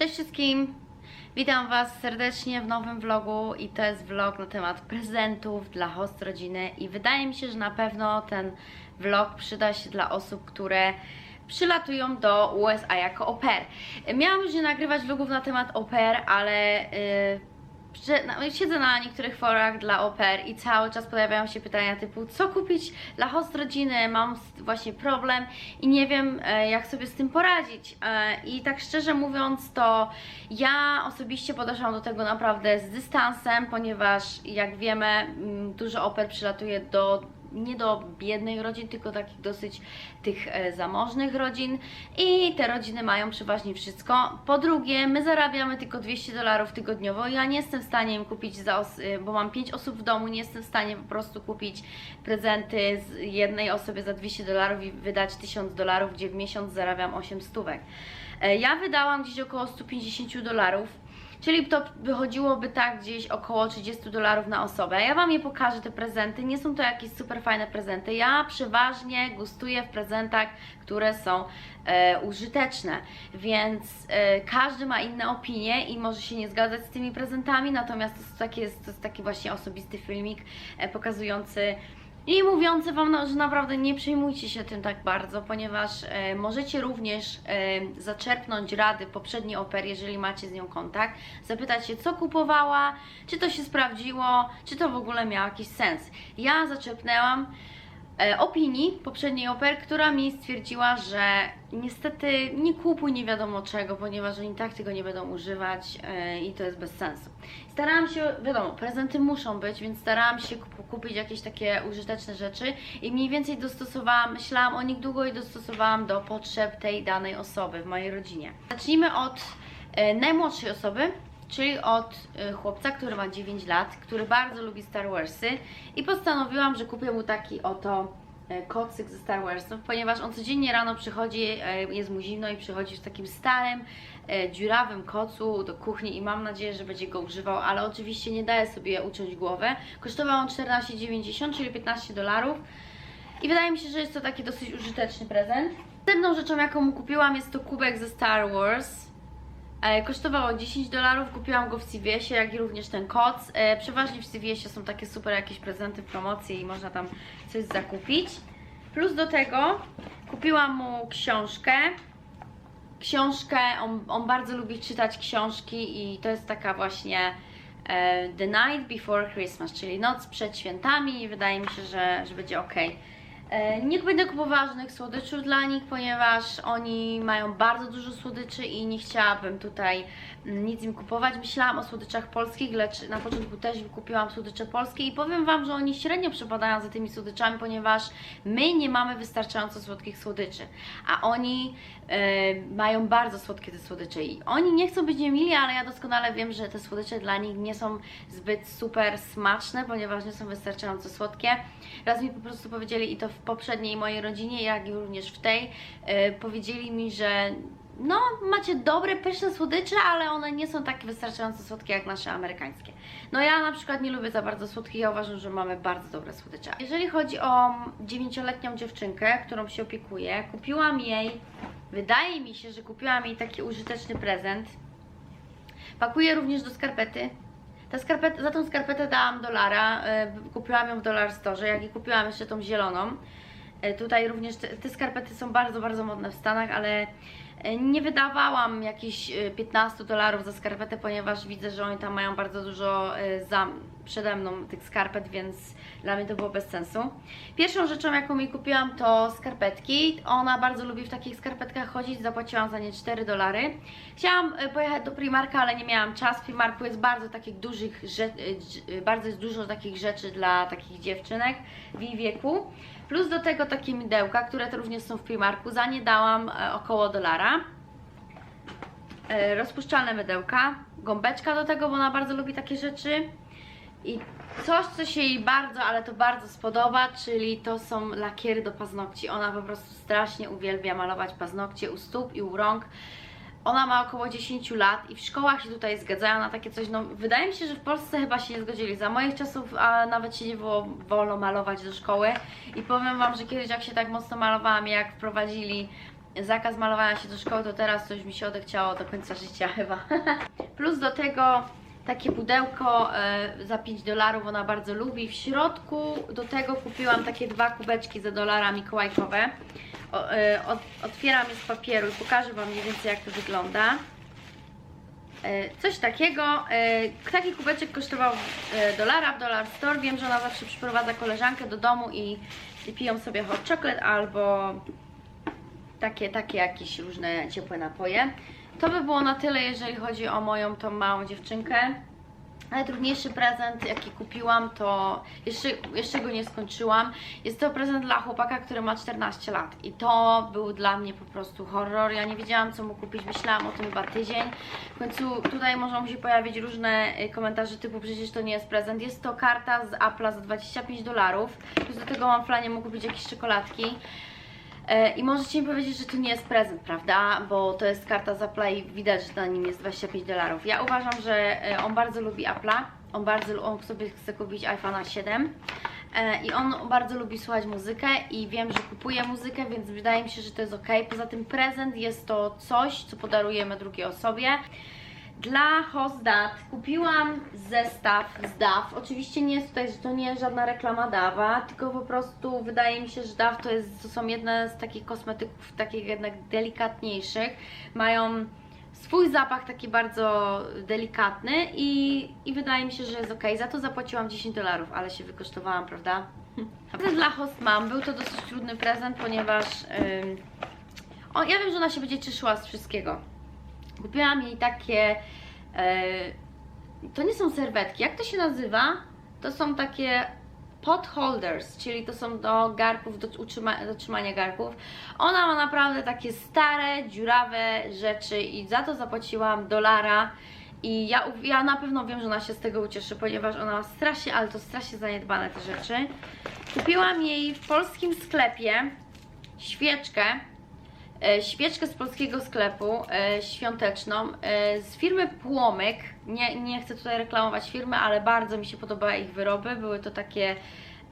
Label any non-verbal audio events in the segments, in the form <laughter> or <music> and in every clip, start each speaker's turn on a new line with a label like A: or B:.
A: Cześć wszystkim! Witam Was serdecznie w nowym vlogu i to jest vlog na temat prezentów dla host rodziny i wydaje mi się, że na pewno ten vlog przyda się dla osób, które przylatują do USA jako pair. Miałam już nie nagrywać vlogów na temat pair, ale yy, no, siedzę na niektórych forach dla pair i cały czas pojawiają się pytania typu co kupić dla host rodziny, mam właśnie problem i nie wiem e, jak sobie z tym poradzić. E, i tak szczerze mówiąc to ja osobiście podeszłam do tego naprawdę z dystansem, ponieważ jak wiemy mm, dużo pair przylatuje do nie do biednych rodzin, tylko takich dosyć tych e, zamożnych rodzin i te rodziny mają przeważnie wszystko. Po drugie, my zarabiamy tylko 200 dolarów tygodniowo. Ja nie jestem w stanie im kupić, za y, bo mam 5 osób w domu, nie jestem w stanie po prostu kupić prezenty z jednej osoby za 200 dolarów i wydać 1000 dolarów, gdzie w miesiąc zarabiam 8 stówek. E, Ja wydałam gdzieś około 150 dolarów. Czyli to wychodziłoby tak gdzieś około 30 dolarów na osobę. Ja Wam je pokażę, te prezenty. Nie są to jakieś super fajne prezenty. Ja przeważnie gustuję w prezentach, które są e, użyteczne, więc e, każdy ma inne opinie i może się nie zgadzać z tymi prezentami, natomiast to to jest taki właśnie osobisty filmik e, pokazujący i mówiący Wam, no, że naprawdę nie przejmujcie się tym tak bardzo, ponieważ e, możecie również e, zaczerpnąć rady poprzedniej opery, jeżeli macie z nią kontakt, zapytać się, co kupowała, czy to się sprawdziło, czy to w ogóle miało jakiś sens. Ja zaczerpnęłam opinii poprzedniej oper, która mi stwierdziła, że niestety nie kupuj nie wiadomo czego, ponieważ oni tak tego nie będą używać e, i to jest bez sensu. Starałam się, wiadomo, prezenty muszą być, więc starałam się kup- kupić jakieś takie użyteczne rzeczy i mniej więcej dostosowałam, myślałam o nich długo i dostosowałam do potrzeb tej danej osoby w mojej rodzinie. Zacznijmy od e, najmłodszej osoby, czyli od y, chłopca, który ma 9 lat, który bardzo lubi Star Warsy i postanowiłam, że kupię mu taki oto e, kocyk ze Star Warsów, ponieważ on codziennie rano przychodzi, e, jest mu zimno i przychodzi w takim starym, dziurawym kocu do kuchni i mam nadzieję, że będzie go używał, ale oczywiście nie daje sobie uciąć głowę. Kosztował on 14,90, czyli 15 dolarów. I wydaje mi się, że jest to taki dosyć użyteczny prezent. Następną rzeczą, jaką mu kupiłam, jest to kubek ze Star Wars. E, Kosztowało 10 dolarów, kupiłam go w CVS-ie, jak i również ten koc. E, Przeważnie w CVS-ie są takie super jakieś prezenty, promocje i można tam coś zakupić. Plus do tego kupiłam mu książkę. Książkę, on, on bardzo lubi czytać książki i to jest taka właśnie e, The Night Before Christmas, czyli noc przed świętami i wydaje mi się, że, że będzie ok. E, Nie będę kupowała żadnych słodyczy dla nich, ponieważ oni mają bardzo dużo słodyczy i nie chciałabym tutaj mm, nic im kupować. Myślałam o słodyczach polskich, lecz na początku też kupiłam słodycze polskie i powiem Wam, że oni średnio przepadają za tymi słodyczami, ponieważ my nie mamy wystarczająco słodkich słodyczy, a oni e, mają bardzo słodkie te słodycze i oni nie chcą być niemili, ale ja doskonale wiem, że te słodycze dla nich nie są zbyt super smaczne, ponieważ nie są wystarczająco słodkie. Raz mi po prostu powiedzieli i to w poprzedniej mojej rodzinie, jak i również w tej, e, powiedzieli mi, że no, macie dobre, pyszne słodycze, ale one nie są tak wystarczająco słodkie jak nasze amerykańskie. No ja na przykład nie lubię za bardzo słodkich, ja uważam, że mamy bardzo dobre słodycze. Jeżeli chodzi o dziewięcioletnią dziewczynkę, którą się opiekuję, kupiłam jej, wydaje mi się, że kupiłam jej taki użyteczny prezent. Pakuję również do skarpety. Ta skarpeta, za tą skarpetę dałam dolara, e, kupiłam ją w Dollar Store, jak i kupiłam jeszcze tą zieloną. E, Tutaj również te, te skarpety są bardzo, bardzo modne w Stanach, ale nie wydawałam jakichś e, 15 dolarów za skarpetę, ponieważ widzę, że oni tam mają bardzo dużo e, za, przede mną tych skarpet, więc dla mnie to było bez sensu. Pierwszą rzeczą, jaką mi kupiłam, to skarpetki. Ona bardzo lubi w takich skarpetkach chodzić, zapłaciłam za nie 4 dolary. Chciałam e, pojechać do Primarka, ale nie miałam czasu. W Primarku jest bardzo takich dużych, e, e, bardzo jest dużo takich rzeczy dla takich dziewczynek w jej wieku. Plus do tego takie midełka, które również są w Primarku. Za nie dałam e, około dolara. E, Rozpuszczalne mydełka, gąbeczka do tego, bo ona bardzo lubi takie rzeczy. I coś, co się jej bardzo, ale to bardzo spodoba, czyli to są lakiery do paznokci. Ona po prostu strasznie uwielbia malować paznokcie u stóp i u rąk. Ona ma około 10 lat i w szkołach się tutaj zgadzają na takie coś. No, wydaje mi się, że w Polsce chyba się nie zgodzili. Za moich czasów a nawet się nie było wolno malować do szkoły. I powiem Wam, że kiedyś jak się tak mocno malowałam, jak wprowadzili zakaz malowania się do szkoły, to teraz coś mi się odechciało do końca życia chyba. <laughs> Plus do tego takie pudełko e, za 5 dolarów, ona bardzo lubi. W środku do tego kupiłam takie dwa kubeczki za dolara mikołajkowe. E, otwieram je z papieru i pokażę Wam mniej więcej jak to wygląda. E, Coś takiego. Taki kubeczek kosztował dolara w Dollar Store. Wiem, że ona zawsze przyprowadza koleżankę do domu i, i piją sobie hot chocolate albo takie, takie jakieś różne ciepłe napoje. To by było na tyle, jeżeli chodzi o moją tą małą dziewczynkę. Najtrudniejszy prezent, jaki kupiłam, to jeszcze, jeszcze go nie skończyłam. Jest to prezent dla chłopaka, który ma 14 lat. I to był dla mnie po prostu horror. Ja nie wiedziałam, co mu kupić. Myślałam o tym chyba tydzień. W końcu tutaj mogą się pojawić różne y, komentarze typu przecież to nie jest prezent. Jest to karta z Apple'a za 25 dolarów. Plus do tego mam w planie mu kupić jakieś czekoladki. E, I możecie mi powiedzieć, że to nie jest prezent, prawda? Bo to jest karta z Apple'a i widać, że na nim jest 25 dolarów. Ja uważam, że e, on bardzo lubi Apple'a. On bardzo on sobie chce kupić iPhone'a 7. E, I on bardzo lubi słuchać muzykę i wiem, że kupuje muzykę, więc wydaje mi się, że to jest ok. Poza tym prezent jest to coś, co podarujemy drugiej osobie. Dla Hostdat kupiłam zestaw z DAW. Oczywiście nie jest tutaj, że to nie jest żadna reklama DAWa, tylko po prostu wydaje mi się, że DAW to, jest, to są jedne z takich kosmetyków, takich jednak delikatniejszych. Mają swój zapach taki bardzo delikatny i, i wydaje mi się, że jest ok. Za to zapłaciłam 10 dolarów, ale się wykosztowałam, prawda? <laughs> Prezent dla host mam. Był to dosyć trudny prezent, ponieważ o, ja wiem, że ona się będzie cieszyła z wszystkiego. Kupiłam jej takie. E, to nie są serwetki. Jak to się nazywa? To są takie pot holders, czyli to są do garków, do, utrzyma, do trzymania garków. Ona ma naprawdę takie stare, dziurawe rzeczy i za to zapłaciłam dolara. I ja, ja na pewno wiem, że ona się z tego ucieszy, ponieważ ona ma strasznie, ale to strasznie zaniedbane te rzeczy. Kupiłam jej w polskim sklepie świeczkę, świeczkę z polskiego sklepu e, świąteczną e, z firmy Płomyk. Nie, nie chcę tutaj reklamować firmy, ale bardzo mi się podobały ich wyroby. Były to takie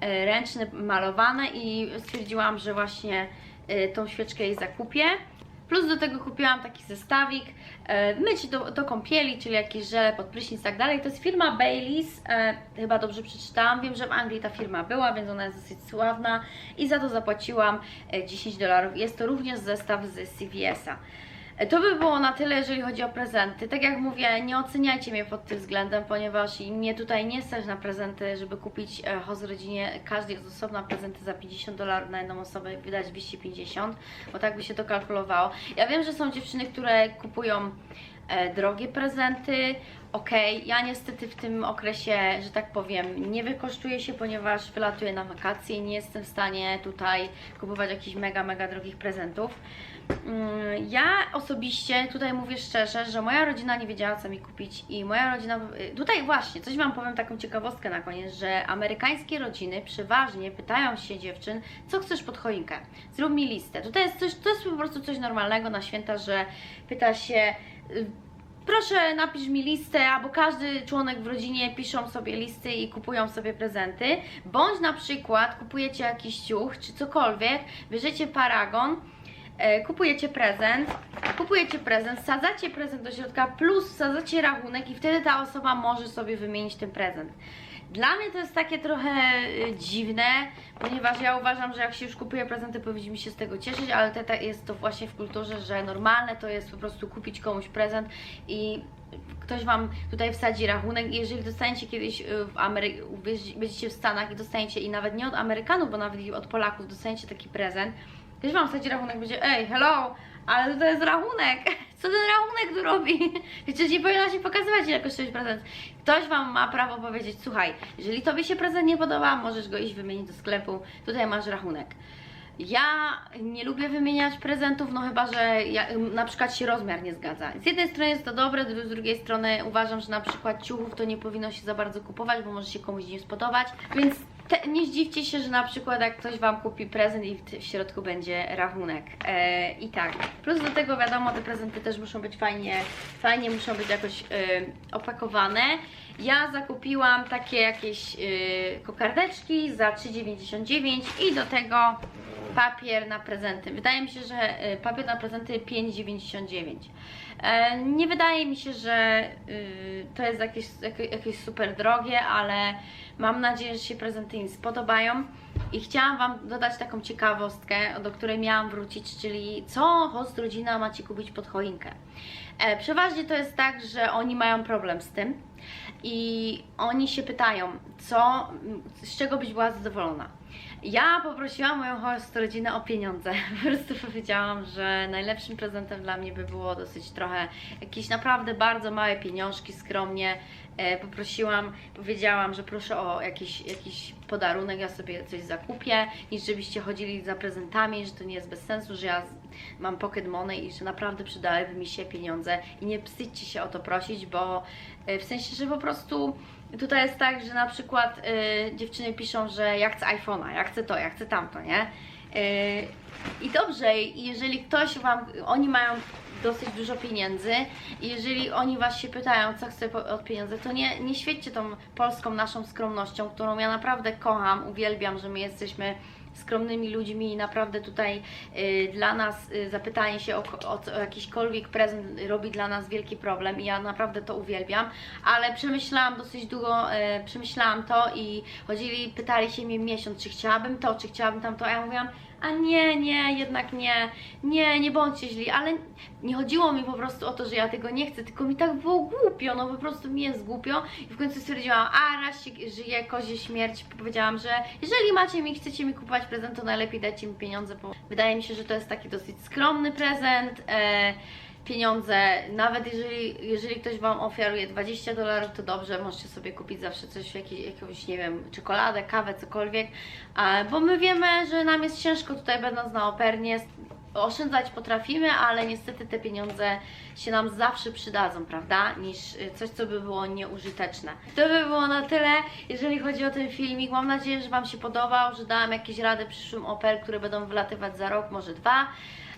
A: e, ręczne, malowane i stwierdziłam, że właśnie e, tą świeczkę jej zakupię. Plus do tego kupiłam taki zestawik, e, myć do, do kąpieli, czyli jakieś żele pod prysznic i tak dalej. To jest firma Baileys, e, chyba dobrze przeczytałam. Wiem, że w Anglii ta firma była, więc ona jest dosyć sławna i za to zapłaciłam e, 10 dolarów. Jest to również zestaw z CVS-a. To by było na tyle, jeżeli chodzi o prezenty. Tak jak mówię, nie oceniajcie mnie pod tym względem, ponieważ mnie tutaj nie stać na prezenty, żeby kupić e, host rodzinie każdej z osobna prezenty za 50 dolarów na jedną osobę wydać 250, bo tak by się to kalkulowało. Ja wiem, że są dziewczyny, które kupują e, drogie prezenty. Okej, ja niestety w tym okresie, że tak powiem, nie wykosztuję się, ponieważ wylatuję na wakacje i nie jestem w stanie tutaj kupować jakichś mega, mega drogich prezentów. Mm, Ja osobiście tutaj mówię szczerze, że moja rodzina nie wiedziała co mi kupić i moja rodzina. y, Tutaj właśnie, coś Wam powiem taką ciekawostkę na koniec, że amerykańskie rodziny przeważnie pytają się dziewczyn, co chcesz pod choinkę. Zrób mi listę. Tutaj jest coś, to jest po prostu coś normalnego na święta, że pyta się. y, Proszę napisz mi listę, albo każdy członek w rodzinie piszą sobie listy i kupują sobie prezenty, bądź na przykład kupujecie jakiś ciuch czy cokolwiek, bierzecie paragon, kupujecie prezent, kupujecie prezent, wsadzacie prezent do środka plus wsadzacie rachunek i wtedy ta osoba może sobie wymienić ten prezent. Dla mnie to jest takie trochę y, dziwne, ponieważ ja uważam, że jak się już kupuje prezenty, powinniśmy się z tego cieszyć, ale te, te jest to właśnie w kulturze, że normalne to jest po prostu kupić komuś prezent i ktoś Wam tutaj wsadzi rachunek i jeżeli dostaniecie kiedyś y, w Amery- będziecie w Stanach i dostaniecie i nawet nie od Amerykanów, bo nawet od Polaków dostaniecie taki prezent, ktoś Wam wsadzi rachunek będzie, ej, hello, ale to jest rachunek, <laughs> co ten rachunek tu robi? <laughs> Przecież nie powinno się pokazywać ile kosztuje prezent. Ktoś Wam ma prawo powiedzieć, słuchaj, jeżeli Tobie się prezent nie podoba, możesz go iść wymienić do sklepu, tutaj masz rachunek. Ja nie lubię wymieniać prezentów, no chyba, że ja, na przykład się rozmiar nie zgadza. Z jednej strony jest to dobre, z drugiej strony uważam, że na przykład ciuchów to nie powinno się za bardzo kupować, bo może się komuś nie spodobać, więc te, nie zdziwcie się, że na przykład jak ktoś Wam kupi prezent i w, w środku będzie rachunek. E, I tak. Plus do tego wiadomo, te prezenty też muszą być fajnie, fajnie muszą być jakoś e, opakowane. Ja zakupiłam takie jakieś e, kokardeczki za 3,99 i do tego papier na prezenty. Wydaje mi się, że e, papier na prezenty 5,99. E, Nie wydaje mi się, że y, to jest jakieś, jakie- jakieś super drogie, ale mam nadzieję, że się prezenty im spodobają. I chciałam Wam dodać taką ciekawostkę, do której miałam wrócić, czyli co host rodzina macie kupić pod choinkę. E, Przeważnie to jest tak, że oni mają problem z tym i oni się pytają, co, z czego byś była zadowolona. Ja poprosiłam moją host rodzinę o pieniądze. <laughs> Po prostu powiedziałam, że najlepszym prezentem dla mnie by było dosyć trochę jakieś naprawdę bardzo małe pieniążki, skromnie. E, poprosiłam, powiedziałam, że proszę o jakiś, jakiś podarunek, ja sobie coś zakupię, niż żebyście chodzili za prezentami, że to nie jest bez sensu, że ja mam pocket money i że naprawdę przydałyby mi się pieniądze i nie wstydźcie się o to prosić, bo e, w sensie, że po prostu tutaj jest tak, że na przykład e, dziewczyny piszą, że ja chcę iPhone'a, ja chcę to, ja chcę tamto, nie? E, I dobrze, jeżeli ktoś Wam, oni mają dosyć dużo pieniędzy i jeżeli oni Was się pytają, co chce po- od pieniędzy, to nie, nie świećcie tą polską naszą skromnością, którą ja naprawdę kocham, uwielbiam, że my jesteśmy skromnymi ludźmi i naprawdę tutaj y, dla nas y, zapytanie się o, o, o jakiśkolwiek prezent robi dla nas wielki problem i ja naprawdę to uwielbiam, ale przemyślałam dosyć długo, y, przemyślałam to i chodzili, pytali się mnie miesiąc, czy chciałabym to, czy chciałabym tamto, a ja mówiłam, a nie, nie, jednak nie, nie, nie bądźcie źli, ale nie chodziło mi po prostu o to, że ja tego nie chcę, tylko mi tak było głupio, no po prostu mi jest głupio. I w końcu stwierdziłam, a raz się żyje kozie śmierć, powiedziałam, że jeżeli macie mi, chcecie mi kupować prezent, to najlepiej dajcie mi pieniądze, bo wydaje mi się, że to jest taki dosyć skromny prezent, e, pieniądze, nawet jeżeli, jeżeli ktoś Wam ofiaruje 20 dolarów, to dobrze, możecie sobie kupić zawsze coś, jakiś, jakąś, nie wiem, czekoladę, kawę, cokolwiek, bo my wiemy, że nam jest ciężko tutaj będąc na opernie, oszczędzać potrafimy, ale niestety te pieniądze się nam zawsze przydadzą, prawda? Niż y, coś, co by było nieużyteczne. To by było na tyle, jeżeli chodzi o ten filmik. Mam nadzieję, że Wam się podobał, że dałam jakieś rady przyszłym oper, które będą wylatywać za rok, może dwa.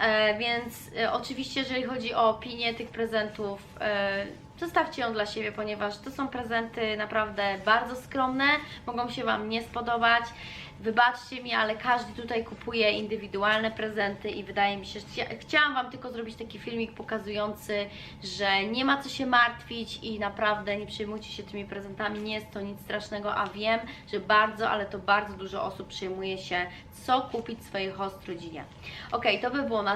A: E, więc e, oczywiście, jeżeli chodzi o opinię tych prezentów, e, zostawcie ją dla siebie, ponieważ to są prezenty naprawdę bardzo skromne, mogą się Wam nie spodobać. Wybaczcie mi, ale każdy tutaj kupuje indywidualne prezenty i wydaje mi się, że chcia- chciałam Wam tylko zrobić taki filmik pokazujący, że nie ma co się martwić i naprawdę nie przejmujcie się tymi prezentami, nie jest to nic strasznego, a wiem, że bardzo, ale to bardzo dużo osób przejmuje się, co kupić swojej host rodzinie. Ok, to by było na